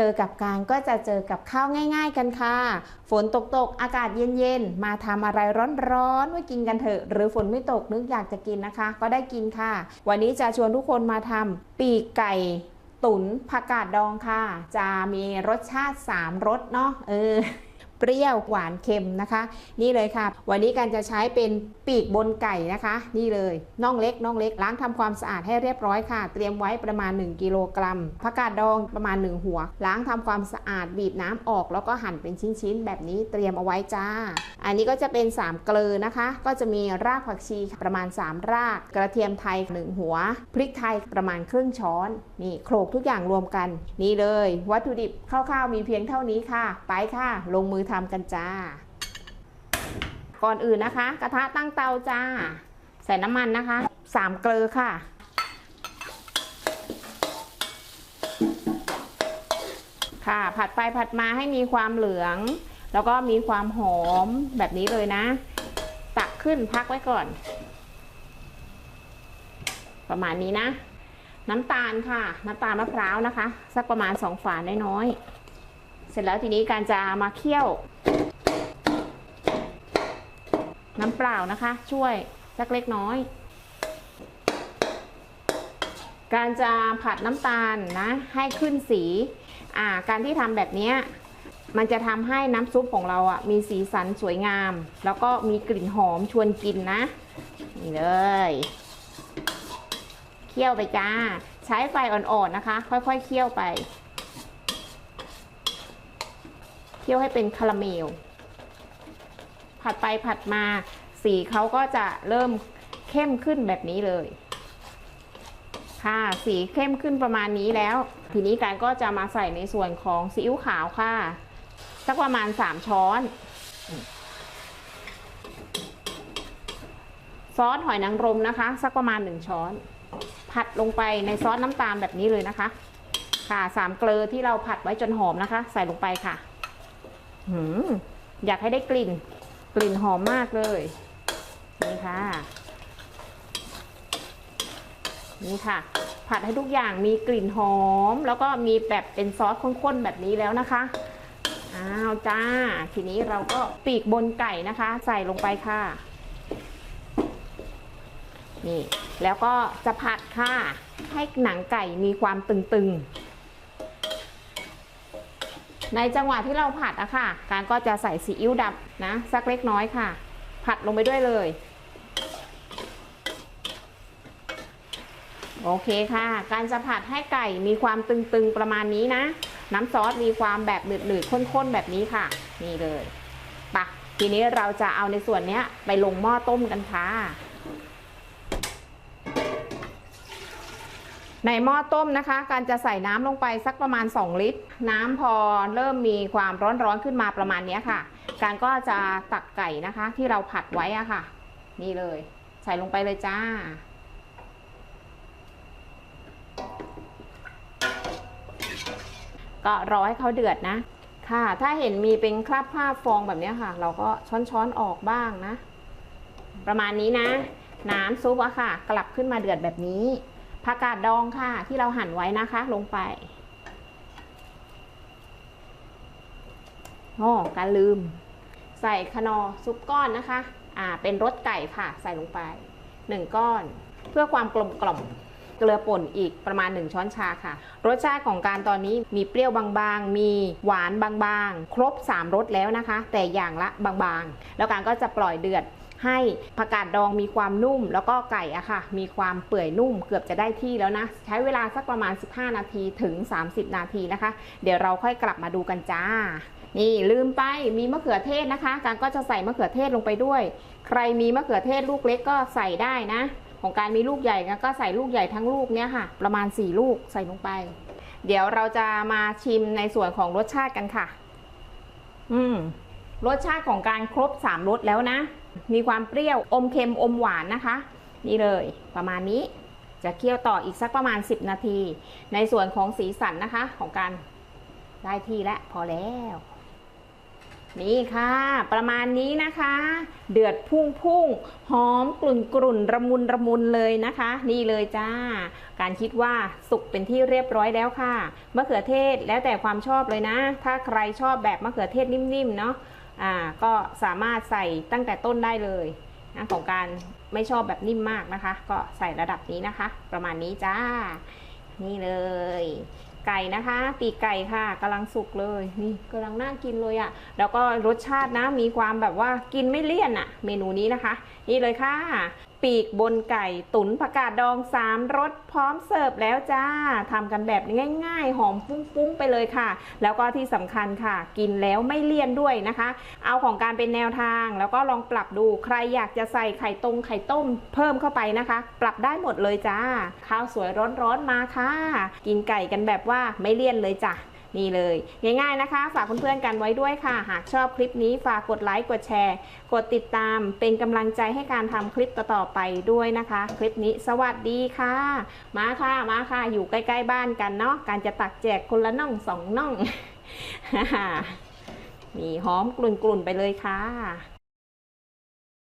เจอกับการก็จะเจอกับข้าวง่าย ๆ กันค่ะ ฝนตกตกๆอากาศเย็นๆ มาทำอะไรร้อนๆไว้กินกันเถอะ หรือฝนไม่ตกนึกอยากจะกินนะคะ ก็ได้กินค่ะ วันนี้จะชวนทุกคนมาทำปีกไก่ตุ๋นผักกาดดองค่ะ จะมีรสชาติ 3รสเนาะเออ เปรี้ยวหวานเค็มนะคะ นี่เลยค่ะ วันนี้การจะใช้เป็นปีกบนไก่นะคะ นี่เลยน่องเล็กน่องเล็กล้างทำความสะอาดให้เรียบร้อยค่ะ เตรียมไว้ประมาณ 1กิโลกรัมผักกาดดองประมาณ 1 หัว ล้างทำความสะอาดบีบน้ำออก แล้วก็หั่นเป็นชิ้นๆ แบบนี้เตรียมเอาไว้จ้า อันนี้ก็จะเป็น 3 เกลือนะคะ ก็จะมีรากผักชีประมาณ 3 ราก กระเทียมไทย 1 หัว พริกไทยประมาณครึ่งช้อนนี่โขลกทุกอย่างรวมกัน นี่เลย วัตถุดิบคร่าวๆมีเพียงเท่านี้ค่ะ ไปค่ะ ลงมือทำกันจ้า ก่อนอื่นนะคะ กระทะตั้งเตาจ้า ใส่น้ำมันนะคะ3เกลือค่ะ ค่ะผัดไปผัดมาให้มีความเหลือง แล้วก็มีความหอมแบบนี้เลยนะ ตักขึ้นพักไว้ก่อน ประมาณนี้นะ น้ำตาลค่ะ น้ำตาลมะพร้าวนะคะ สักประมาณ2ฝาน้อยๆ ร็จแล้วทีนี้การจะมาเคี่ยว น้ำเปล่านะคะ ช่วยสักเล็กน้อย การจะผัดน้ำตาลนะให้ขึ้นสีอ่าการที่ทำแบบนี้มันจะทำให้น้ำซุปของเราอะมีสีสันสวยงาม แล้วก็มีกลิ่นหอมชวนกินนะ นี่เลยเคี่ยวไปจ้า ใช้ไฟอ่อนๆนะคะ ค่อยๆเคี่ยวไป เคี่ยวให้เป็นคาราเมล ผัดไปผัดมาสีเขาก็จะเริ่มเข้มขึ้นแบบนี้เลย ค่ะสีเข้มขึ้นประมาณนี้แล้ว ทีนี้การก็จะมาใส่ในส่วนของซีอิ๊วขาวค่ะ สักประมาณ 3 ช้อน ซอสหอยนางรมนะคะ สักประมาณ 1 ช้อน ผัดลงไปในซอสน้ำตาลแบบนี้เลยนะคะ ค่ะสามเกลือที่เราผัดไว้จนหอมนะคะ ใส่ลงไปค่ะ อยากให้ได้กลิ่น กลิ่นหอมมากเลย นี่ค่ะ นี่ค่ะ ผัดให้ทุกอย่างมีกลิ่นหอม แล้วก็มีแบบเป็นซอสข้นๆแบบนี้แล้วนะคะอ้าวจ้า ทีนี้เราก็ปีกบนไก่นะคะ ใส่ลงไปค่ะ นี่ แล้วก็จะผัดค่ะ ให้หนังไก่มีความตึงๆ ในจังหวะที่เราผัดอะค่ะ การก็จะใส่ซีอิ๊วดำนะสักเล็กน้อยค่ะ ผัดลงไปด้วยเลย โอเคค่ะ การจะผัดให้ไก่มีความตึงๆประมาณนี้นะ น้ำซอสมีความแบบหนืดๆข้นๆแบบนี้ค่ะ นี่เลยปะทีนี้เราจะเอาในส่วนนี้ไปลงหม้อต้มกันค่ะ ในหม้อต้มนะคะ การจะใส่น้ำลงไปสักประมาณ 2 ลิตร น้ำพอเริ่มมีความร้อนๆขึ้นมาประมาณนี้ค่ะ การก็จะตักไก่นะคะ ที่เราผัดไว้อะค่ะ นี่เลย ใส่ลงไปเลยจ้า ก็รอให้เขาเดือดนะ ค่ะ ถ้าเห็นมีเป็นคราบคราฟองแบบนี้ค่ะ เราก็ช้อนช้อนๆออกบ้างนะ ประมาณนี้นะ น้ำซุปอะค่ะ กลับขึ้นมาเดือดแบบนี้ ผักกาดดองค่ะ ที่เราหั่นไว้นะคะลงไปอ๋อการลืม ใส่คนอซุปก้อนนะคะ อ่า เป็นรสไก่ค่ะ ใส่ลงไปหนึ่งก้อน เพื่อความกลมกล่อมเกลือป่นอีกประมาณ 1 ช้อนชาค่ะ รสชาติของการตอนนี้มีเปรี้ยวบางๆ มีหวานบางๆ ครบ 3รสแล้วนะคะ แต่อย่างละบางๆ แล้วการก็จะปล่อยเดือด ให้ผักกาดดองมีความนุ่ม แล้วก็ไก่อะค่ะ มีความเปื่อยนุ่มเกือบจะได้ที่แล้วนะ ใช้เวลาสักประมาณ 15 นาทีถึง 30 นาทีนะคะ เดี๋ยวเราค่อยกลับมาดูกันจ้านี่ลืมไปมีมะเขือเทศนะคะ การก็จะใส่มะเขือเทศลงไปด้วย ใครมีมะเขือเทศลูกเล็กก็ใส่ได้นะ ของการมีลูกใหญ่ก็ใส่ลูกใหญ่ทั้งลูกเนี้ยค่ะ ประมาณ 4 ลูกใส่ลงไป เดี๋ยวเราจะมาชิมในส่วนของรสชาติกันค่ะ อืม รสชาติของการครบ 3รสแล้วนะ มีความเปรี้ยวอมเค็มอมหวานนะคะ นี่เลยประมาณนี้จะเคี่ยวต่ออีกสักประมาณ 10 นาที ในส่วนของสีสันนะคะของการได้ที่และพอแล้ว นี่ค่ะ ประมาณนี้นะคะ เดือดพุ่งพุ่งหอมกลุ่นกลุ่นระมุนระมุนเลยนะคะ นี่เลยจ้า การคิดว่าสุกเป็นที่เรียบร้อยแล้วค่ะมะเขือเทศแล้วแต่ความชอบเลยนะ ถ้าใครชอบแบบมะเขือเทศนิ่มๆเนาะ อ่าก็สามารถใส่ตั้งแต่ต้นได้เลยนะของการไม่ชอบแบบนิ่มมากนะคะ ก็ใส่ระดับนี้นะคะ ประมาณนี้จ้า นี่เลย ไก่นะคะ ปีกไก่ค่ะกำลังสุกเลยนี่กำลังน่ากินเลยอะ่ะ แล้วก็รสชาตินะมีความแบบว่ากินไม่เลี่ยนอะ่ะ เมนูนี้นะคะ นี่เลยค่ะปีกบนไก่ตุ๋นผักกาดดองสามรสพร้อมเสิร์ฟแล้วจ้าทำกันแบบง่าย ๆ หอมฟุ้งๆไปเลยค่ะ แล้วก็ที่สำคัญค่ะ กินแล้วไม่เลี่ยนด้วยนะคะ เอาของการเป็นแนวทาง แล้วก็ลองปรับดูใครอยากจะใส่ไข่ตรงไข่ต้มเพิ่มเข้าไปนะคะ ปรับได้หมดเลยจ้า ข้าวสวยร้อนๆมาค่ะ กินไก่กันแบบว่าไม่เลี่ยนเลยจ้ะ นี่เลย ง่ายๆนะคะ ฝากเพื่อนๆกันไว้ด้วยค่ะ หากชอบคลิปนี้ฝากกดไลค์กดแชร์ กดติดตามเป็นกำลังใจให้การทำคลิปต่อๆไปด้วยนะคะ คลิปนี้สวัสดีค่ะ มาค่ะมาค่ะ อยู่ใกล้ๆบ้านกันเนาะการจะตักแจกคนละน่องสองน่องมีหอมกลุ่นๆไปเลยค่ะ